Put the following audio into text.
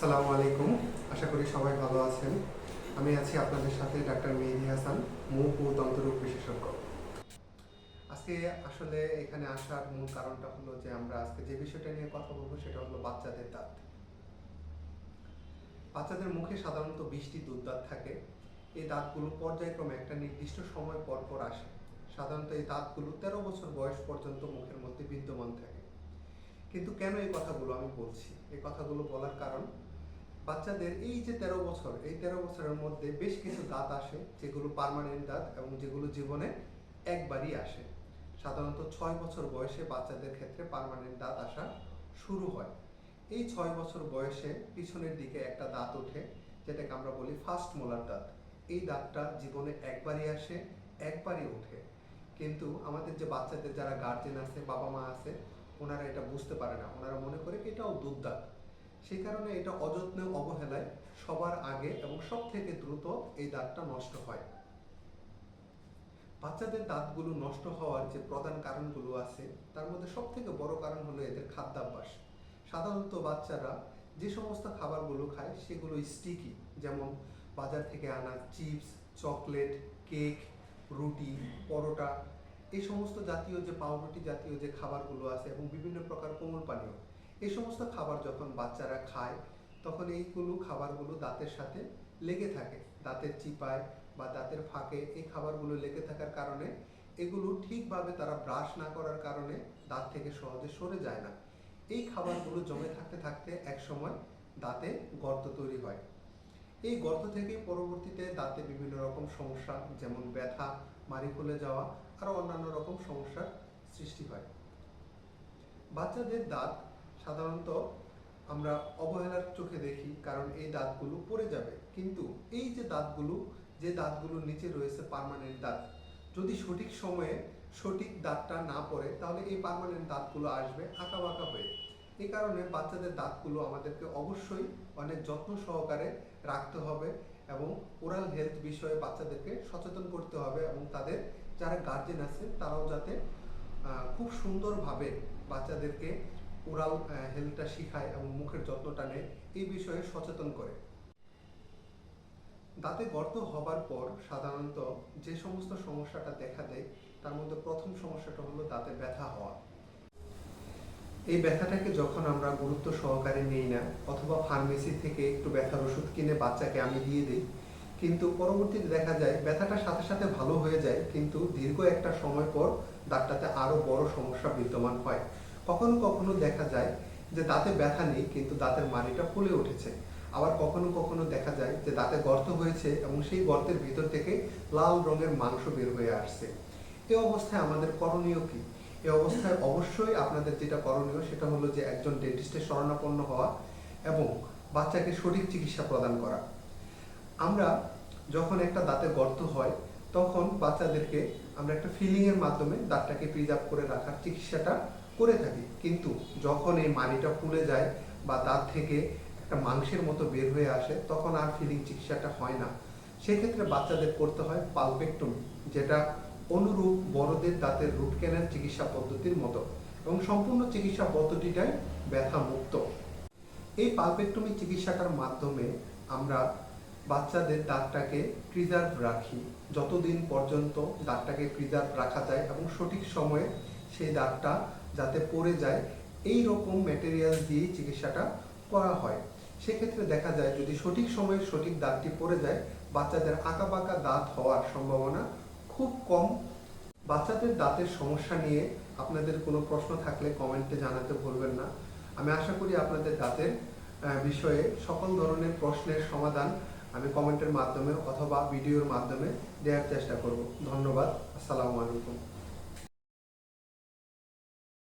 আসসালামু আলাইকুম। আশা করি সবাই ভালো আছেন। আমি আছি আপনাদের সাথে ডাক্তার মেহেদি হাসান, মুখ ও দন্তরোগ বিশেষজ্ঞ। আজকে আসলে এখানে আসার মূল কারণটা হলো যে আমরা আজকে যে বিষয়টা নিয়ে কথা বলব সেটা হলো বাচ্চাদের দাঁত। বাচ্চাদের মুখে সাধারণত বিশটি দুধ দাঁত থাকে। এই দাঁতগুলো পর্যায়ক্রমে একটা নির্দিষ্ট সময় পর পর আসে। সাধারণত এই দাঁতগুলো তেরো বছর বয়স পর্যন্ত মুখের মধ্যে বিদ্যমান থাকে। কিন্তু কেন এই কথাগুলো আমি বলছি? এই কথাগুলো বলার কারণ বাচ্চাদের এই যে তেরো বছর, এই তেরো বছরের মধ্যে বেশ কিছু দাঁত আসে যেগুলো পার্মানেন্ট দাঁত এবং যেগুলো জীবনে একবারই আসে। সাধারণত ছয় বছর বয়সে বাচ্চাদের ক্ষেত্রে পারমানেন্ট দাঁত আসা শুরু হয়। এই ছয় বছর বয়সে পিছনের দিকে একটা দাঁত ওঠে, যেটাকে আমরা বলি ফার্স্ট মোলার দাঁত। এই দাঁতটা জীবনে একবারই আসে, একবারই ওঠে। কিন্তু আমাদের যে বাচ্চাদের যারা গার্জেন আছে বাবা মা আছে, ওনারা এটা বুঝতে পারে না। ওনারা মনে করে এটাও দুধ দাঁত। সেই কারণে এটা অযত্নে অবহেলায় সবার আগে এবং সব থেকে দ্রুত এই দাঁতটা নষ্ট হয়। বাচ্চাদের দাঁতগুলো নষ্ট হওয়ার যে প্রধান কারণগুলো আছে, তার মধ্যে সব থেকে বড় কারণ হলো এদের খাদ্যাভ্যাস। সাধারণত বাচ্চারা যে সমস্ত খাবারগুলো খায়, সেগুলো স্টিকি যেমন বাজার থেকে আনা চিপস চকলেট কেক রুটি, পরোটা, এই সমস্ত জাতীয় যে পাউরুটি জাতীয় যে খাবারগুলো আছে এবং বিভিন্ন প্রকার কোমল পানীয় এই সমস্ত খাবার যখন বাচ্চারা খায়, তখন এইগুলো খাবারগুলো দাঁতের সাথে লেগে থাকে। দাঁতের চিপায় বা দাঁতের ফাঁকে এই খাবারগুলো লেগে থাকার কারণে এগুলো ঠিকভাবে তারা ব্রাশ না করার কারণে দাঁত থেকে সহজে সরে যায় না। এই খাবারগুলো জমে থাকতে থাকতে এক সময় দাঁতে গর্ত তৈরি হয়। এই গর্ত থেকে পরবর্তীতে দাঁতে বিভিন্ন রকম সমস্যা যেমন ব্যথা মারি ফুলে যাওয়া আরও অন্যান্য রকম সমস্যার সৃষ্টি হয়। বাচ্চাদের দাঁত সাধারণত আমরা অবহেলার চোখে দেখি, কারণ এই দাঁতগুলো পড়ে যাবে। কিন্তু এই যে দাঁতগুলো, যে দাঁতগুলোর নিচে রয়েছে পার্মানেন্ট দাঁত, যদি সঠিক সময়ে সঠিক দাঁতটা না পড়ে, তাহলে এই পার্মানেন্ট দাঁতগুলো আসবে আঁকা বাঁকা হয়ে। এই কারণে বাচ্চাদের দাঁতগুলো আমাদেরকে অবশ্যই অনেক যত্ন সহকারে রাখতে হবে এবং ওরাল হেলথ বিষয়ে বাচ্চাদেরকে সচেতন করতে হবে এবং তাদের যারা গার্জেন আছে, তারাও যাতে খুব সুন্দরভাবে বাচ্চাদেরকে ওরাল হেলথটা শিখায় এবং মুখের যত্নটা নেয়, এই বিষয়ে সচেতন করে। দাঁতে গর্ত হবার পর সাধারণত যে সমস্ত সমস্যাটা দেখা দেয়, তার মধ্যে প্রথম সমস্যাটা হলো দাঁতে ব্যথা হওয়া। এই ব্যথাটাকে যখন আমরা গুরুত্ব সহকারে নেই না, অথবা ফার্মেসি থেকে একটু ব্যথার ওষুধ কিনে বাচ্চাকে আমি দিয়ে দিই, কিন্তু পরবর্তীতে দেখা যায় ব্যথাটা সাথে সাথে ভালো হয়ে যায়, কিন্তু দীর্ঘ একটা সময় পর দাঁতটাতে আরও বড় সমস্যা বিদ্যমান হয়। কখনো কখনো দেখা যায় যে দাঁতে ব্যথা নেই, কিন্তু দাঁতের মাড়িটা ফুলে উঠেছে। আবার কখনো কখনো দেখা যায় যে দাঁতে গর্ত হয়েছে এবং সেই গর্তের ভিতর থেকে লাল রঙের মাংস বের হয়ে আসছে। এ অবস্থায় আমাদের করণীয় কি? এই অবস্থায় অবশ্যই আপনাদের যেটা করণীয় সেটা হলো যে একজন ডেন্টিস্টের শরণাপন্ন হওয়া এবং বাচ্চাকে সঠিক চিকিৎসা প্রদান করা। আমরা যখন একটা দাঁতে গর্ত হয়, তখন বাচ্চাদেরকে আমরা একটা ফিলিংয়ের মাধ্যমে দাঁতটাকে প্রিজার্ভ করে রাখার চিকিৎসাটা করে থাকি। কিন্তু যখন এই মানিটা ফুলে যায় বা দাঁত থেকে একটা মাংসের মতো বের হয়ে আসে, তখন আর ফিলিং চিকিৎসাটা হয় না। সেক্ষেত্রে বাচ্চাদের করতে হয় পালপেক্টমি যেটা অনুরূপ বড়দের দাঁতের রুট ক্যানেল চিকিৎসা পদ্ধতির মতো এবং সম্পূর্ণ চিকিৎসা পদ্ধতিটাই ব্যথা মুক্ত এই পালপেক্টমি চিকিৎসাটার মাধ্যমে আমরা বাচ্চাদের দাঁতটাকে প্রিজার্ভ রাখি। যতদিন পর্যন্ত দাঁতটাকে প্রিজার্ভ রাখা যায় এবং সঠিক সময়ে সেই দাঁতটা যাতে পড়ে যায়, এই রকম ম্যাটেরিয়াল দিয়েই চিকিৎসাটা করা হয়। সেক্ষেত্রে দেখা যায় যদি সঠিক সময়ে সঠিক দাঁতটি পড়ে যায়, বাচ্চাদের আঁকা বাঁকা দাঁত হওয়ার সম্ভাবনা খুব কম। বাচ্চাদের দাঁতের সমস্যা নিয়ে আপনাদের কোনো প্রশ্ন থাকলে কমেন্টে জানাতে ভুলবেন না। আমি আশা করি আপনাদের দাঁতের বিষয়ে সকল ধরনের প্রশ্নের সমাধান আমি কমেন্টের মাধ্যমে অথবা ভিডিওর মাধ্যমে দেওয়ার চেষ্টা করব। ধন্যবাদ। আসসালামু আলাইকুম।